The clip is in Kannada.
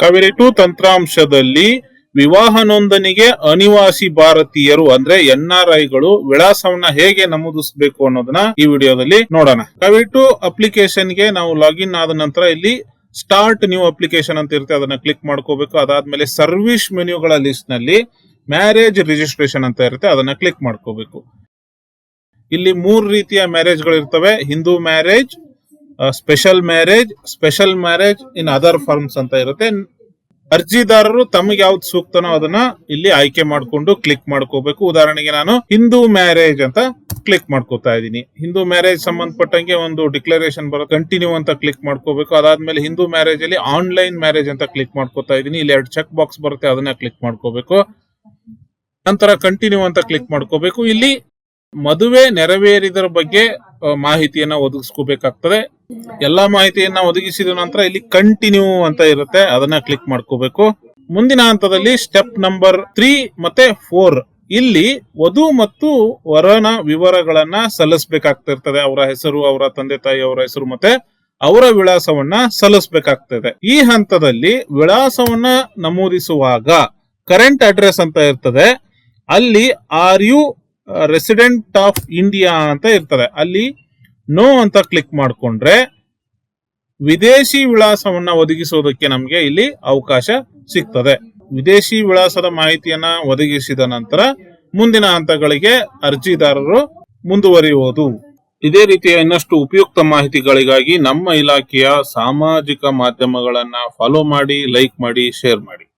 ಕಾವೇರಿ ಟು ತಂತ್ರಾಂಶದಲ್ಲಿ ವಿವಾಹ ನೋಂದಣಿಗೆ ಅನಿವಾಸಿ ಭಾರತೀಯರು ಅಂದ್ರೆ ಎನ್ ಆರ್ ಐಗಳು ವಿಳಾಸವನ್ನ ಹೇಗೆ ನಮೂದಿಸಬೇಕು ಅನ್ನೋದನ್ನ ಈ ವಿಡಿಯೋದಲ್ಲಿ ನೋಡೋಣ. ಕಾವೇರಿ ಟು ಅಪ್ಲಿಕೇಶನ್ಗೆ ನಾವು ಲಾಗಿನ್ ಆದ ನಂತರ ಇಲ್ಲಿ ಸ್ಟಾರ್ಟ್ ನ್ಯೂ ಅಪ್ಲಿಕೇಶನ್ ಅಂತ ಇರುತ್ತೆ, ಅದನ್ನ ಕ್ಲಿಕ್ ಮಾಡ್ಕೋಬೇಕು. ಅದಾದ್ಮೇಲೆ ಸರ್ವಿಸ್ ಮೆನ್ಯೂಗಳ ಲಿಸ್ಟ್ನಲ್ಲಿ ಮ್ಯಾರೇಜ್ ರಿಜಿಸ್ಟ್ರೇಷನ್ ಅಂತ ಇರುತ್ತೆ, ಅದನ್ನ ಕ್ಲಿಕ್ ಮಾಡ್ಕೋಬೇಕು. ಇಲ್ಲಿ ಮೂರು ರೀತಿಯ ಮ್ಯಾರೇಜ್ಗಳು ಇರ್ತವೆ Hindu marriage special marriage special marriage in other forms ಅಂತ ಇರುತ್ತೆ. ಅರ್ಜಿದಾರರು ತಮಗೆ ಯಾವ್ದು ಸೂಕ್ತನೋ ಅದನ್ನ ಇಲ್ಲಿ ಆಯ್ಕೆ ಮಾಡ್ಕೊಂಡು ಕ್ಲಿಕ್ ಮಾಡ್ಕೋಬೇಕು. ಉದಾಹರಣೆಗೆ ನಾನು ಹಿಂದೂ ಮ್ಯಾರೇಜ್ ಅಂತ ಕ್ಲಿಕ್ ಮಾಡ್ಕೋತಾ ಇದ್ದೀನಿ. ಹಿಂದೂ ಮ್ಯಾರೇಜ್ ಸಂಬಂಧಪಟ್ಟಂಗೆ ಒಂದು ಡಿಕ್ಲರೇಷನ್ ಬರುತ್ತೆ. ಕಂಟಿನ್ಯೂ ಅಂತ ಕ್ಲಿಕ್ ಮಾಡ್ಕೋಬೇಕು. ಅದಾದ್ಮೇಲೆ ಹಿಂದೂ ಮ್ಯಾರೇಜ್ ಅಲ್ಲಿ ಆನ್ಲೈನ್ ಮ್ಯಾರೇಜ್ ಅಂತ ಕ್ಲಿಕ್ ಮಾಡ್ಕೋತಾ ಇದ್ದೀನಿ. ಇಲ್ಲಿ ಎರಡು ಚೆಕ್ ಬಾಕ್ಸ್ ಬರುತ್ತೆ, ಅದನ್ನ ಕ್ಲಿಕ್ ಮಾಡ್ಕೋಬೇಕು. ನಂತರ ಕಂಟಿನ್ಯೂ ಅಂತ ಕ್ಲಿಕ್ ಮಾಡ್ಕೋಬೇಕು. ಇಲ್ಲಿ ಮದುವೆ ನೆರವೇರಿದರ ಬಗ್ಗೆ ಮಾಹಿತಿಯನ್ನ ಒದಗಿಸ್ಕೋಬೇಕಾಗ್ತದೆ. ಎಲ್ಲಾ ಮಾಹಿತಿಯನ್ನ ಒದಗಿಸಿದ ನಂತರ ಇಲ್ಲಿ ಕಂಟಿನ್ಯೂ ಅಂತ ಇರುತ್ತೆ. ಅದನ್ನ ಕ್ಲಿಕ್ ಮಾಡ್ಕೋಬೇಕು. ಮುಂದಿನ ಹಂತದಲ್ಲಿ ಸ್ಟೆಪ್ ನಂಬರ್ ತ್ರೀ ಮತ್ತೆ ಫೋರ್ ಇಲ್ಲಿ ವಧು ಮತ್ತು ವರನ ವಿವರಗಳನ್ನ ಸಲ್ಲಿಸಬೇಕಾಗ್ತಿರ್ತದೆ. ಅವರ ಹೆಸರು, ಅವರ ತಂದೆ ತಾಯಿ, ಅವರ ಹೆಸರು ಮತ್ತೆ ಅವರ ವಿಳಾಸವನ್ನ ಸಲ್ಲಿಸಬೇಕಾಗ್ತದೆ. ಈ ಹಂತದಲ್ಲಿ ವಿಳಾಸವನ್ನ ನಮೂದಿಸುವಾಗ ಕರೆಂಟ್ ಅಡ್ರೆಸ್ ಅಂತ ಇರ್ತದೆ. ಅಲ್ಲಿ are you resident of India ಅಂತ ಇರ್ತದೆ. ಅಲ್ಲಿ ನೋ ಅಂತ ಕ್ಲಿಕ್ ಮಾಡ್ಕೊಂಡ್ರೆ ವಿದೇಶಿ ವಿಳಾಸವನ್ನ ಒದಗಿಸೋದಕ್ಕೆ ನಮಗೆ ಇಲ್ಲಿ ಅವಕಾಶ ಸಿಗ್ತದೆ. ವಿದೇಶಿ ವಿಳಾಸದ ಮಾಹಿತಿಯನ್ನ ಒದಗಿಸಿದ ನಂತರ ಮುಂದಿನ ಹಂತಗಳಿಗೆ ಅರ್ಜಿದಾರರು ಮುಂದುವರಿಯುವುದು. ಇದೇ ರೀತಿಯ ಇನ್ನಷ್ಟು ಉಪಯುಕ್ತ ಮಾಹಿತಿಗಳಿಗಾಗಿ ನಮ್ಮ ಇಲಾಖೆಯ ಸಾಮಾಜಿಕ ಮಾಧ್ಯಮಗಳನ್ನ ಫಾಲೋ ಮಾಡಿ ಲೈಕ್ ಮಾಡಿ ಶೇರ್ ಮಾಡಿ.